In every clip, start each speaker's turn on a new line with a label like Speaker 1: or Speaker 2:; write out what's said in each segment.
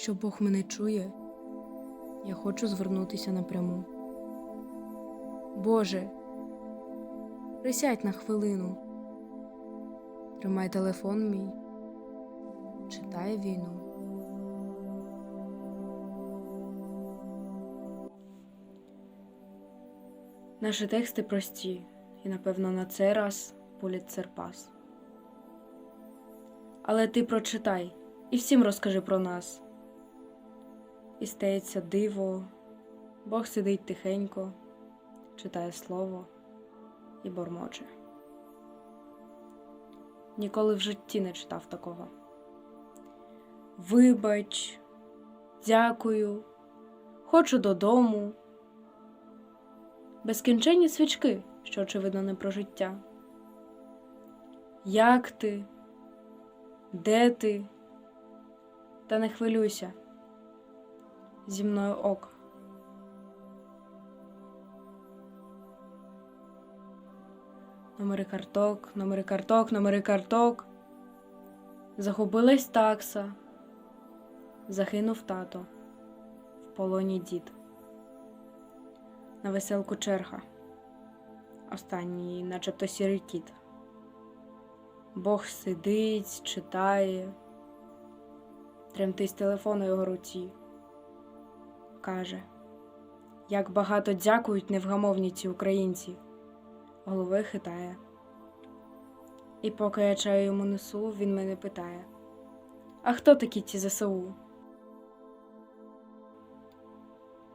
Speaker 1: Якщо Бог мене чує, я хочу звернутися напряму. Боже, присядь на хвилину, тримай телефон мій, читай війну. Наші тексти прості, і, напевно, на цей раз Пулітцер пас. Але ти прочитай і всім розкажи про нас. І стається диво, Бог сидить тихенько, читає слово і бормоче. Ніколи в житті не читав такого. Вибач, дякую, хочу додому. Безкінченні свічки, що очевидно не про життя. Як ти? Де ти? Та не хвилюйся. Зі мною ок. Номери карток, номери карток, номери карток. Загубилась такса. Загинув тато. В полоні дід. На веселку черга. Останній, начебто сірий кіт. Бог сидить, читає, тремтить телефон у його руці. Каже, як багато дякують невгамовні ці українці. Голови хитає. І поки я чаю йому несу, він мене питає: А хто такі ті ЗСУ?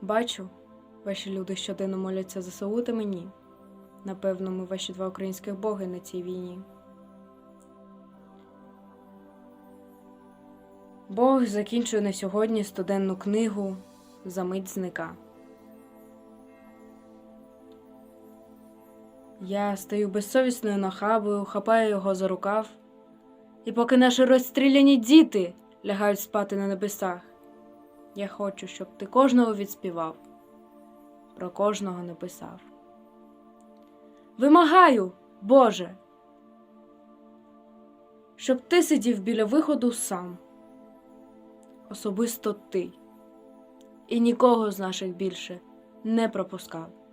Speaker 1: Бачу, ваші люди щоденно моляться ЗСУ та мені. Напевно, ми ваші два українських боги на цій війні. Бог закінчує на сьогодні студенну книгу за мить зника. Я стаю безсовісною нахабою, хапаю його за рукав, і поки наші розстріляні діти лягають спати на небесах, я хочу, щоб ти кожного відспівав, про кожного написав. Вимагаю, Боже, щоб ти сидів біля виходу сам особисто ти, і нікого з наших більше не пропускав.